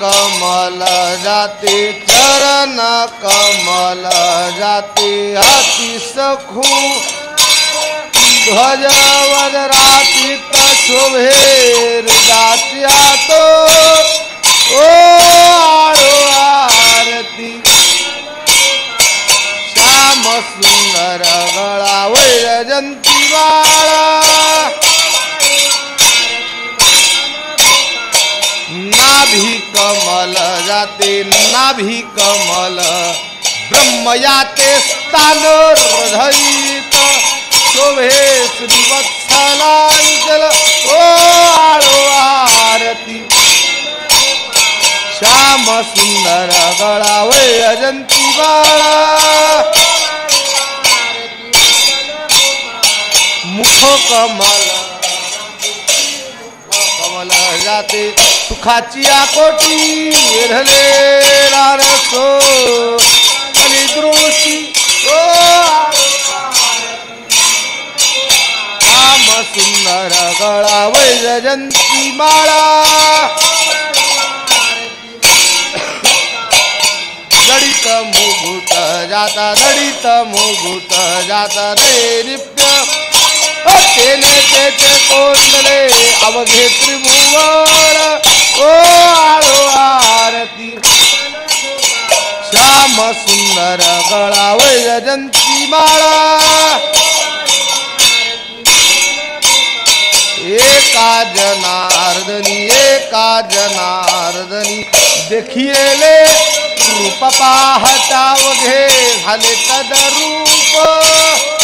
कमल जाते चरण कमल जाते अति सखू ध्वज वजराती शोभेर जात्या तो ओ आळो आरती। श्याम सुंदर गळा वैरजंती बाळा। कमल जाते नाभी कमल ब्रह्म याते स्थान हृदयित शोभे श्रीवत्सलांचल ओ आळो आरती। श्याम सुंदर गळा वै अजंती बाळा। मुख कमल कमल जाते दुखाची आकोटी वेढले रसो आणि दृष्टी ओ राम सुंदर गळा वैजयंती माळा. दडित मुघुट जाता दडित मुघुट जाता दैरिप्य तेने तेचे कोंडले अवघे त्रिभुवन. ओ आळो आरती श्याम सुंदर गळा वैजयंती माळा। एका जनार्दनी एका जनार्दनी। देखिले रूप पाहता वघे झाले तदरूप।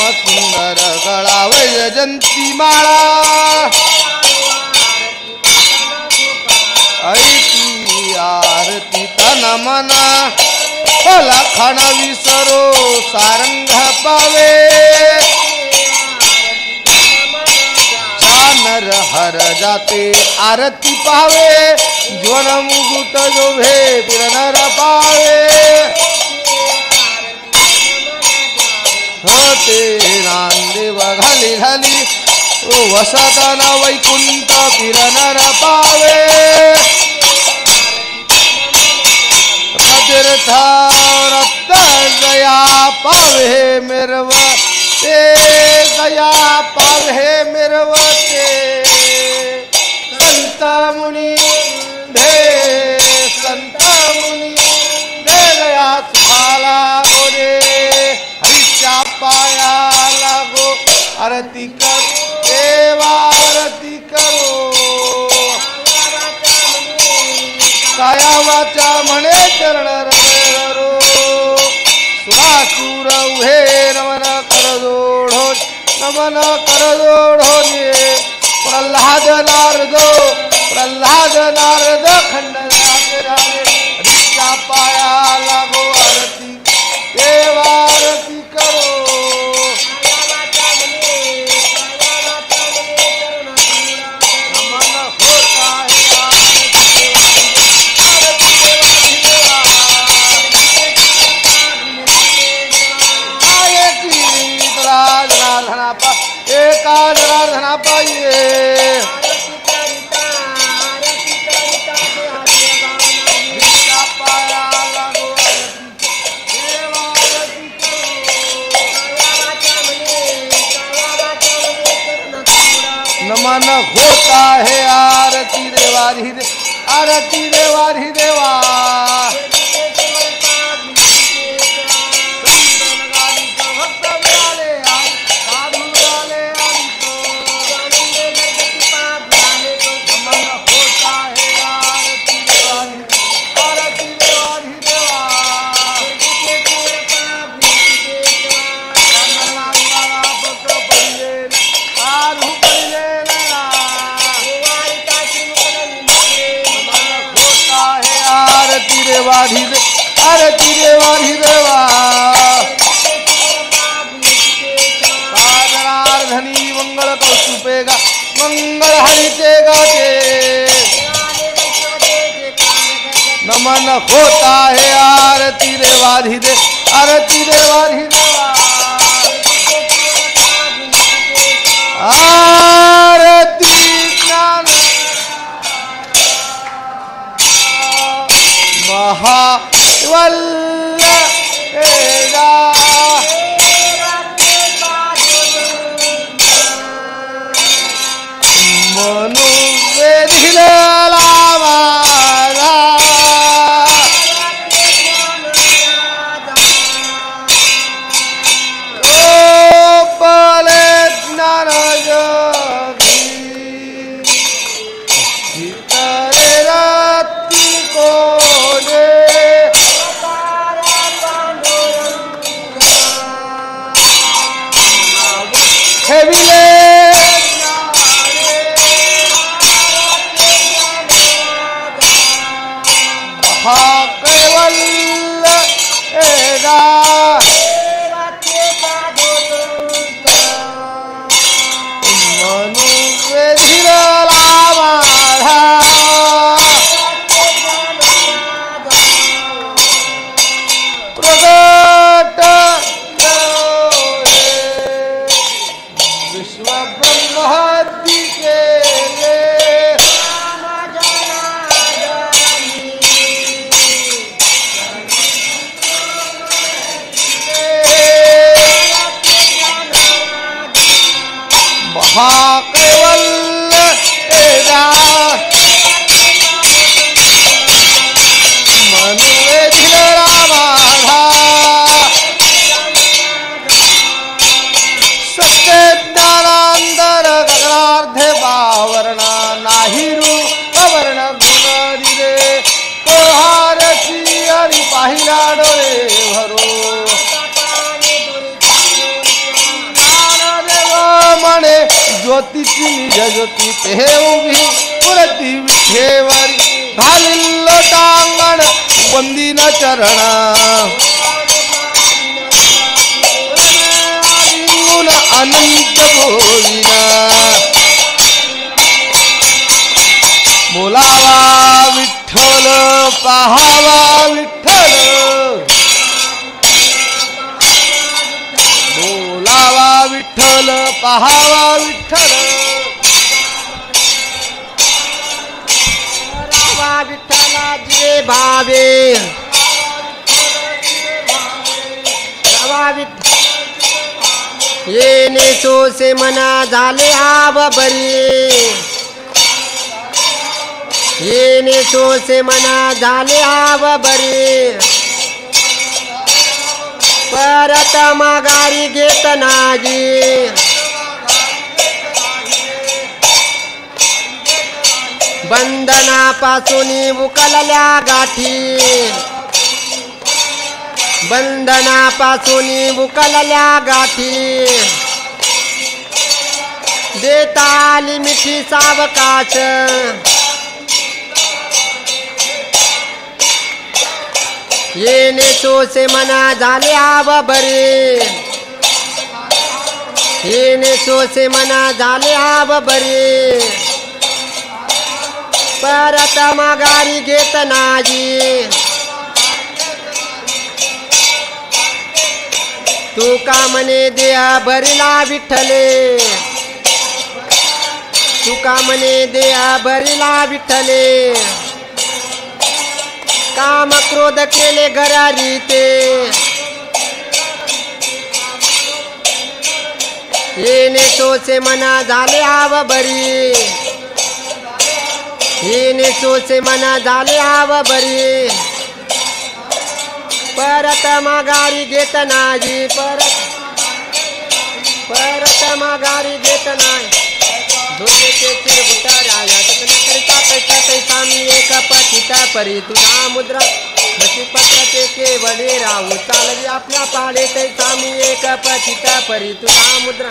श्याम सुंदर गळा वैजंती माळा. ऐती आरती तन मना. फला विसरो सारंग पावे. नर हर जाते आरती पावे. ज्वन मुकुट जोभे पिरनर पावे. ते नांदेव घाली घाली. वसताना वैकुंठ पिर पावे. तीर्था रक्त गया पावे मिरव. ते दया पावे मिरवते संत मुनी आरती करो देवा आरती करो. काया वाचा म्हणे चरण रो सुरासुर हे नमन कर जोडो हो, नमन कर जोडो हो, प्रल्हाद नारद प्रल्हाद नारद. एका जनार्दना पाहिजे. आरती नमन होता है आरती देवारी दे आरती देवारी देवा. देवा देवारी दे आरती देवा. देवा साधनार्धनी मंगल कौस्तुपेगा मंगल हरिते गाते. नमन होता है आरती देवा दे आरती देवा देवा. आ காக்க வல்ல ஏதா पाहिला डोळे भरू म्हणे ज्योतीची निज ज्योती ते उभी पुरती विठेवारी. घालिल टांगण वंदिन चरणा. अनंत भोविना. बोलावा विठ्ठल पहावा भावे रामा येणे सोसे मना झाले आव बरी। येणे सोसे मना झाले आव बरी। परत माघारी घेत नाही बंधनापासून मुकलल्या गाठी. बंधनापासून मुकलल्या गाठी. देता आली मिठी सावकाश. येणे सोसे मना झाले आव बरे येणे सोसे मना झाले आव बरे परत माघारी घेत नाही. तू का म्हणे देहा भरिला विठ्ठले? तू का म्हणे देहा भरिला विठ्ठले? काम क्रोध केले घरारी ते. येणे सोचे मना झाले आव बरी. हिने सोचे मना झाले आव बरी. परत माघारी घेत नाही परत परत माघारी घेत नाही. एक पतिता परी. तुझा मुद्रा बशी पत्राचे केवडे राहू? चालवी आपल्या पाडे तैसा मी एक पतिता परी. तुझा मुद्रा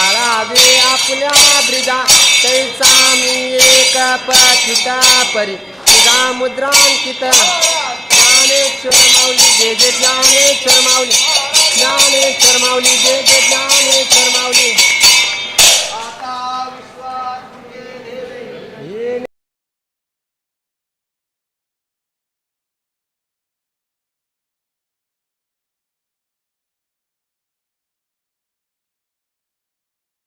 पाळावे आपल्या ब्रिदा तैचा मी एक पथिता परी. तुझा मुद्रांकित ज्ञानेश्वर माऊली जे जे ज्ञानेश्वर माऊली. ज्ञानेश्वर माऊली जे जे ज्ञानेश्वर माऊली.